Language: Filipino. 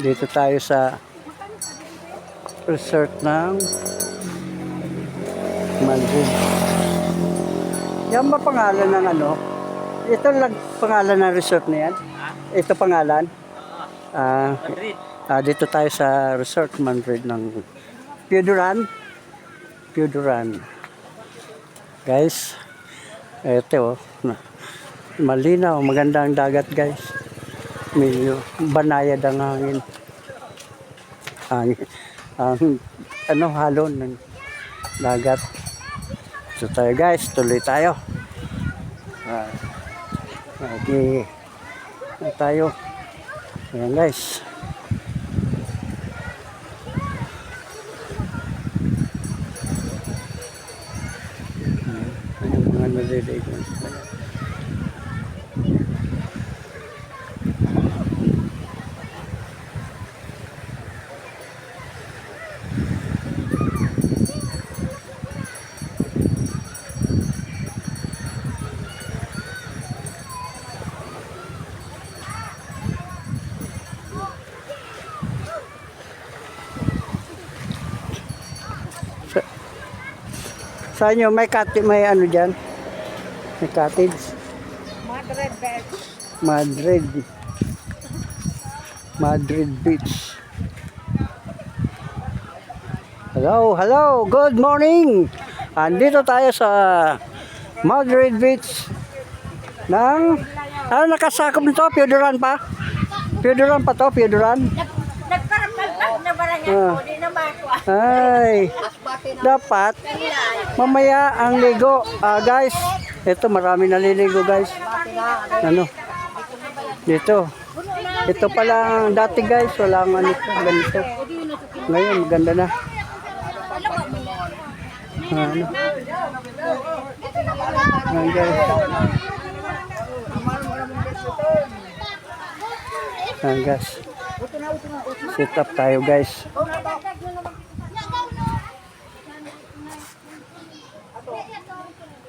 Dito tayo sa resort ng Madrid. Yan ba pangalan ng ano? Ito lang pangalan ng resort na yan? Ito pangalan? Ah, Madrid. ah, dito tayo sa resort Madrid ng Piuduran. Piuduran. Guys, ito oh. na- Malinaw, maganda ang dagat guys. Medyo banayad ang hangin. Hangin. Ang ano halo ng dagat. So tayo guys, tuloy tayo. Ah, okay. Na tayo. Ayan guys. Ayan yung mga naliligo. Saan nyo? May, cottage, may ano dyan? May cottage? Madrid Beach. Madrid. Madrid Beach. Hello, hello. Good morning. Andito tayo sa Madrid Beach ng ano nakasakop nito? Pioduran pa? Pioduran pa to? Pioduran? Nagparapalpak na ba lang Ah. Ay, dapat mamaya ang ligo. Ah, guys, ito marami naliligo guys. Ano? Dito. Ito pala ang dati guys, walang ano ito, ganito. Ngayon, maganda na. Ah, Ano? Ayan, guys. Ayan, guys. Sit up tayo guys.